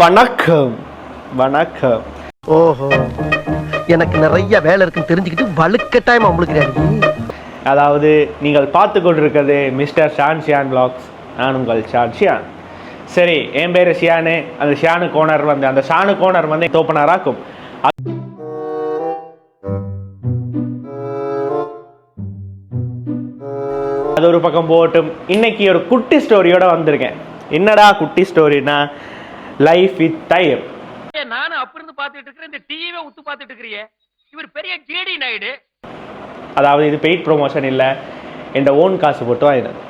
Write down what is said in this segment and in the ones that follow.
வணக்கம். வணக்கம். ஓஹோ. எனக்கு நிறைய வேலை இருக்குன்னு தெரிஞ்சுக்கிட்டு வலுக்கட்டாயமா முழுக்கிறாரு அதாவது நீங்கள் பார்த்து கொண்டிருக்கிறது மிஸ்டர் ஷான் ஷியான் vlogs. நான் உங்கள் ஷான் ஷியான். சரி என் பேர் ஷியானு. அந்த ஷியானு கோனர் வந்து அந்த ஷானு கோனர் வந்து தோப்பனராக்கும். அது ஒரு பக்கம் போட்டும் இன்னைக்கு ஒரு குட்டி ஸ்டோரியோட வந்திருக்கேன். என்னடா குட்டி ஸ்டோரினா லைஃப் வித் தயிர் ஏய், நானும் அப்ப இருந்து பாத்துட்டு இருக்கிறேன். இந்த டிவியே உத்து பாத்துட்டு இருக்கிறியே. இவர் பெரிய ஜேடி நாயுடு. அதாவது இது பெய்ட் ப்ரொமோஷன் இல்லை. என் ஓன் காசு போட்டு வாங்கினது.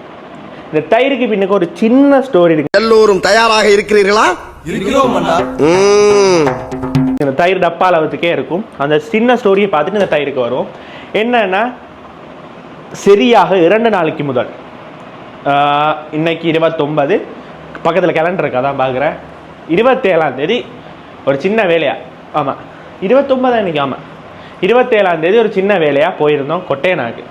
இந்த தயிருக்கு பின்னுக்கு ஒரு சின்ன ஸ்டோரி இருக்கு. எல்லோரும் தயாராக இருக்கிறீர்களா? இருக்கிறோம் இந்த தயிர் டப்பா அளவுக்கே இருக்கும். அந்த சின்ன ஸ்டோரியை பார்த்துட்டு இந்த தயிருக்கு வரும். என்னன்னா சரியாக இரண்டு நாளைக்கு முதல். இன்னைக்கு இருபத்தொன்பது. பக்கத்தில் கேலண்டர் இருக்கா தான் பார்க்குறேன். இருபத்தேழாம் தேதி ஒரு சின்ன வேலையா? ஆமாம் இருபத்தொம்பதாம் இன்னைக்கு ஆமாம் இருபத்தேழாம் தேதி ஒரு சின்ன வேலையாக போயிருந்தோம் கொட்டையனாக்கு.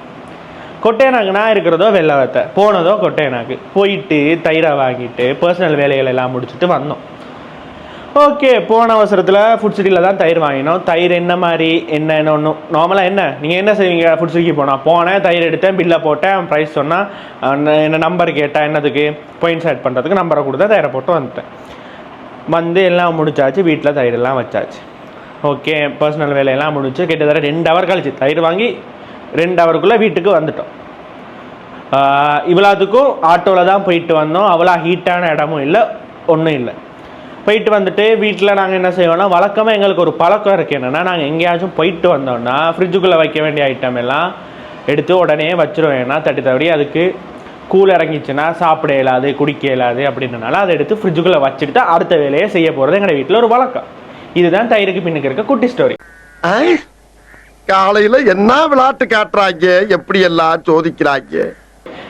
கொட்டேனாக்கு நான் இருக்கிறதோ வெள்ளவத்தை போனதோ கொட்டையனாக்கு. போயிட்டு தயிரை வாங்கிட்டு பர்சனல் வேலைகள் எல்லாம் முடிச்சுட்டு வந்தோம். ஓகே போன அவசரத்தில் ஃபுட் சிட்டியில் தான் தயிர் வாங்கினோம். தயிர் என்ன மாதிரி என்ன ஒன்றும் நார்மலாக என்ன? நீங்கள் என்ன செய்வீங்க? ஃபுட் சிட்டிக்கு போனால் போனேன் தயிர் எடுத்தேன் பில்லை போட்டேன் ப்ரைஸ் சொன்னால் என்ன நம்பர் கேட்டால் என்னதுக்கு? பாயிண்ட்ஸ் ஆட் பண்ணுறதுக்கு நம்பரை கொடுத்தா தயிரை போட்டு வந்துட்டேன். வந்து எல்லாம் முடிச்சாச்சு வீட்டில் தயிரெல்லாம் வச்சாச்சு. ஓகே பர்சனல் வேலையெல்லாம் முடிச்சு கிட்டத்தட்ட ரெண்டு ஹவர் கழிச்சு தயிர் வாங்கி ரெண்டு ஹவருக்குள்ளே வீட்டுக்கு வந்துட்டோம். இவ்வளோத்துக்கும் ஆட்டோவில் தான் போயிட்டு வந்தோம். அவ்வளோ ஹீட்டான இடமும் இல்லை ஒன்றும் இல்லை. போயிட்டு வந்துட்டு வீட்டில் நாங்கள் என்ன செய்வோம்னா வழக்கமாக எங்களுக்கு ஒரு பழக்கம் இருக்குது என்னென்னா நாங்கள் எங்கேயாச்சும் போயிட்டு வந்தோம்னா ஃப்ரிட்ஜுக்குள்ளே வைக்க வேண்டிய ஐட்டம் எல்லாம் எடுத்து உடனே வச்சுருவோம் ஏன்னா தட்டி தவறி அதுக்கு கூல் இறங்கிச்சுன்னா சாப்பிட இயலாது குடிக்க இயலாது அப்படின்றனால அதை எடுத்து ஃப்ரிட்ஜுக்குள்ளே வச்சுட்டு அடுத்த வேலையை செய்ய போகிறது எங்கள் வீட்டில் ஒரு வழக்கம். இதுதான் தயிருக்கு பின்னுக்கு இருக்க குட்டி ஸ்டோரி காலையில என்ன விளையாட்டு காட்டுறாங்க? எப்படி எல்லாம் சோதிக்கிறாங்க?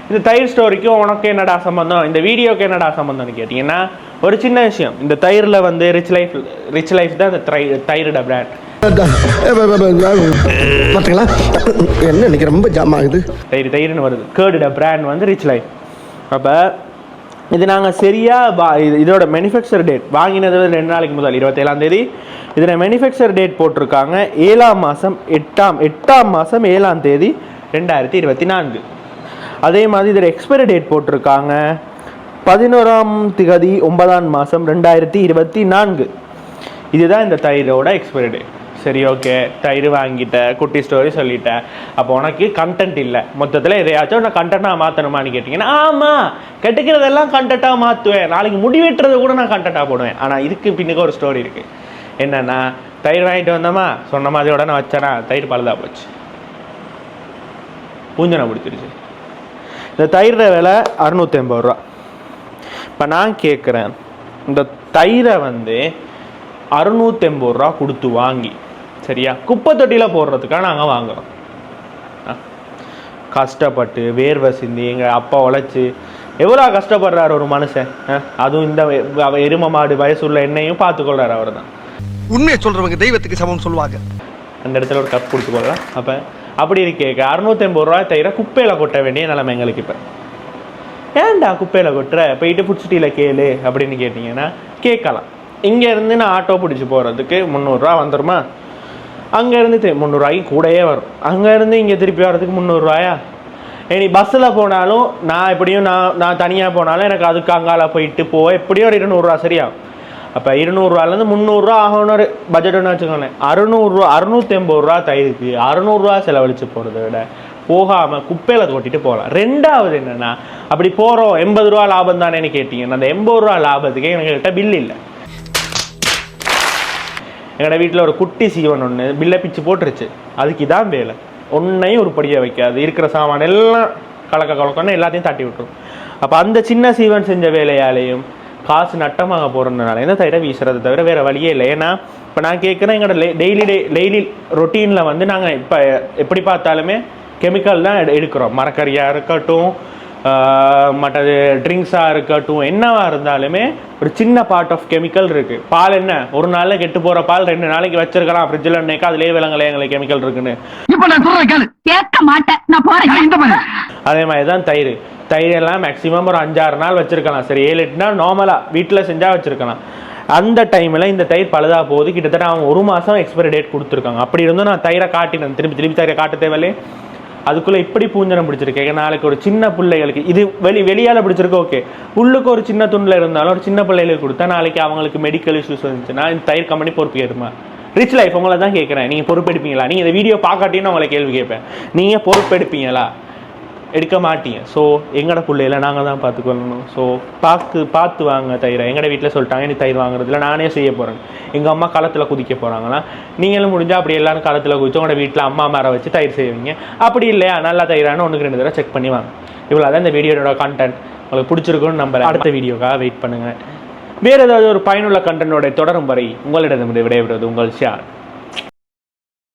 இந்த தயிர் ஸ்டோரிக்கும் உனக்கு என்னடா சம்பந்தம்? இந்த வீடியோக்கு என்னடா சம்பந்தம்னு கேட்டிங்கன்னா ஒரு சின்ன விஷயம் இந்த தயிரில் வந்து ரிச் லைஃப் ரிச் லைஃப் தான் இந்த தை தயிரோட பிராண்ட் பாத்தீங்களா? என்ன இன்னைக்கு ரொம்ப ஜாம் ஆகுது? தயிர் தயிர்னு வருது. கேர்டோட பிராண்ட் வந்து ரிச் லைஃப் அப்போ இது நாங்கள் சரியாக வா இது இதோட மேனுஃபேக்சர் டேட் வாங்கினது ரெண்டு நாளைக்கு முதல் இருபத்தேழாம் தேதி. இதில் மேனுஃபேக்சர் டேட் போட்டிருக்காங்க ஏழாம் மாதம் எட்டாம் எட்டாம் மாதம் ஏழாம் தேதி ரெண்டாயிரத்தி இருபத்தி நான்கு. அதே மாதிரி இதில் எக்ஸ்பைரி டேட் போட்டிருக்காங்க. பதினோராம் திகதி ஒன்பதாம் மாதம் ரெண்டாயிரத்தி இருபத்தி நான்கு. இதுதான் இந்த தயிரோட எக்ஸ்பைரி டேட் சரி ஓகே தயிர் வாங்கிட்டேன் குட்டி ஸ்டோரி சொல்லிட்டேன். அப்போ உனக்கு கண்டென்ட் இல்லை. மொத்தத்தில் எதையாச்சும் நான் கண்டென்ட்டாக மாற்றணுமான்னு கேட்டிங்கன்னா ஆமாம் கெட்டுக்கிறதெல்லாம் கண்டென்ட்டாக மாற்றுவேன் நாளைக்கு முடிவெட்டுறதை கூட நான் கண்டென்ட்டாக போடுவேன். ஆனால் இதுக்கு பின்னுக்கு ஒரு ஸ்டோரி இருக்குது என்னென்னா தயிர் வாங்கிட்டு வந்தோமா? சொன்ன மாதிரி உடனே வச்சேனா தயிர் பழுதா போச்சு. பூஞ்சனை பிடிச்சிருச்சு. இந்த தயிரோட விலை அறுநூற்றி ஐம்பது ரூபா. இப்போ நான் கேட்குறேன் இந்த தயிரை வந்து அறுநூற்றி எண்பது ரூபா கொடுத்து வாங்கி சரியா? குப்பை தொட்டியில் போடுறதுக்காக நாங்கள் வாங்குறோம். ஆ. கஷ்டப்பட்டு வேர்வை சிந்தி எங்கள் அப்பா உழைச்சி எவ்வளோ கஷ்டப்படுறாரு ஒரு மனுஷன்? அதுவும் இந்த எரும மாடு வயசுள்ள என்னையும் பார்த்துக்கொள்றாரு அவர் தான் உண்மையை சொல்றவங்க தெய்வத்துக்கு சமம் சொல்லுவாங்க. அந்த இடத்துல ஒரு கப் கொடுத்து போகலாம் அப்போ அப்படி இருக்கேக்க அறுநூத்தி ஐம்பது ரூபாய் தவிர குப்பையில் கொட்ட வேண்டிய நிலைமை எங்களுக்கு இப்போ. ஏன்டா குப்பையில் கொட்டுற? போயிட்டு புடிச்சிட்டியில் கேளு அப்படின்னு கேட்டிங்கன்னா கேட்கலாம். இங்கேருந்து நான் ஆட்டோ பிடிச்சி போகிறதுக்கு முந்நூறுரூவா வந்துருமா? அங்கேருந்து முந்நூறுரூவாய்க்கு கூடயே வரும். அங்கேருந்து இங்கே திருப்பி வர்றதுக்கு முந்நூறுரூவாயா? இனி பஸ்ஸில் போனாலும் நான் எப்படியும் நான் நான் தனியாக போனாலும் எனக்கு அதுக்கு அங்கால போயிட்டு போக எப்படியும் ஒரு இருநூறுவா சரியா அப்போ இருநூறுவாலேருந்து முந்நூறுரூவா ஆகணும் ஒரு பட்ஜெட்னு வச்சுக்கோங்களேன். அறுநூறுவா அறுநூற்றி ஐம்பது ரூபா தயிருக்கு அறுநூறுவா செலவழித்து போகிறத விட போகாமல் குப்பையில் கொட்டிட்டு போகலாம். ரெண்டாவது என்னென்னா அப்படி போகிறோம் எண்பது ரூபா லாபம் தானேன்னு கேட்டிங்கன்னா அந்த எண்பது ரூபா லாபத்துக்கு எங்கள்கிட்ட பில் இல்லை. எங்களோட வீட்டில் ஒரு குட்டி சீவன் ஒன்று பில்லை பிச்சு போட்டுருச்சு. அதுக்கு இதான் வேலை. ஒன்றையும் ஒரு படியை வைக்காது. இருக்கிற சாமான் எல்லாம் கலக்க கலக்கன்னு எல்லாத்தையும் தட்டி விட்டுரும். அப்போ அந்த சின்ன சீவன் செஞ்ச வேலையாலேயும் காசு நட்டமாக போகிறதுனால இந்த தவிர வீசுறது தவிர வேறு வழியே இல்லை. ஏன்னா இப்போ நான் கேட்குறேன் எங்களோட டெய்லி டே டெய்லி ரொட்டீனில் வந்து நாங்கள் இப்போ எப்படி பார்த்தாலுமே கெமிக்கல் தான் எடு- எடுக்கிறோம். மரக்கறியாக இருக்கட்டும் மற்றது ட்ரிங்க்ஸாக இருக்கட்டும் என்னவா இருந்தாலுமே ஒரு சின்ன பார்ட் ஆஃப் கெமிக்கல் இருக்குது பால் என்ன? ஒரு நாளில் கெட்டு போகிற பால் ரெண்டு நாளைக்கு வச்சிருக்கலாம். ஃப்ரிட்ஜில் இன்னைக்கு அதுலேயே விலங்கலே எங்களுக்கு கெமிக்கல் இருக்குன்னு. அதே மாதிரி தான் தயிர். தயிர் எல்லாம் மேக்ஸிமம் ஒரு அஞ்சாறு நாள் வச்சிருக்கலாம். சரி ஏழு எட்டு நாள் நார்மலாக வீட்டில் செஞ்சால் வச்சிருக்கலாம். அந்த டைமில் இந்த தயிர் பழுதா போகுது. கிட்டத்தட்ட அவங்க ஒரு மாதம் எக்ஸ்பைரி டேட் கொடுத்துருக்காங்க. அப்படி இருந்தும் நான் தயிரை காட்டினேன். திருப்பி திருப்பி தயிரை காட்ட தேவையில்லை. அதுக்குள்ளே இப்படி பூஞ்சனம் பிடிச்சிருக்கேன் நாளைக்கு ஒரு சின்ன பிள்ளைகளுக்கு இது வெளி வெளியால் பிடிச்சிருக்கு ஓகே உள்ளுக்கு ஒரு சின்ன துண்டில் இருந்தாலும் ஒரு சின்ன பிள்ளைகளுக்கு கொடுத்தா நாளைக்கு அவங்களுக்கு மெடிக்கல் இஷ்யூஸ் வந்துச்சுன்னா இந்த தயிர் கம்பெனி பொறுப்பு ஏறுமா ரிச் லைஃப் உங்களை தான் கேட்குறேன். நீங்கள் பொறுப்பெடுப்பீங்களா? நீங்கள் இந்த வீடியோ பார்க்காட்டின்னு உங்களை கேள்வி கேட்பேன். நீங்கள் பொறுப்பெடுப்பீங்களா? எடுக்க மாட்டீங்க. ஸோ எங்கட பிள்ளையில நாங்கள் தான் பார்த்துக்கொள்ளணும் ஸோ பார்த்து பார்த்து வாங்க தயிரை. எங்கட வீட்டில் சொல்லிட்டாங்க நீ தயிர் வாங்குறதுல நானே செய்ய போகிறேன் எங்கள் அம்மா களத்தில் குதிக்க போகிறாங்களா நீங்களும் முடிஞ்சால் அப்படி எல்லாரும் களத்தில் குதிச்சு உங்களோட வீட்டில் அம்மா மரம் வச்சு தயிர் செய்வீங்க. அப்படி இல்லையா? நல்லா தயிரான ஒன்றுக்கு ரெண்டு தடவை செக் பண்ணி வாங்க. இவ்வளோ தான் இந்த வீடியோட கான்டென்ட் உங்களுக்கு பிடிச்சிருக்குன்னு நம்புறேன். அடுத்த வீடியோக்காக வெயிட் பண்ணுங்கள் வேறு ஏதாவது ஒரு பயனுள்ள கண்டனோட தொடரும் வரை உங்களிடம் விடைபெறுவது உங்கள் ஷியான்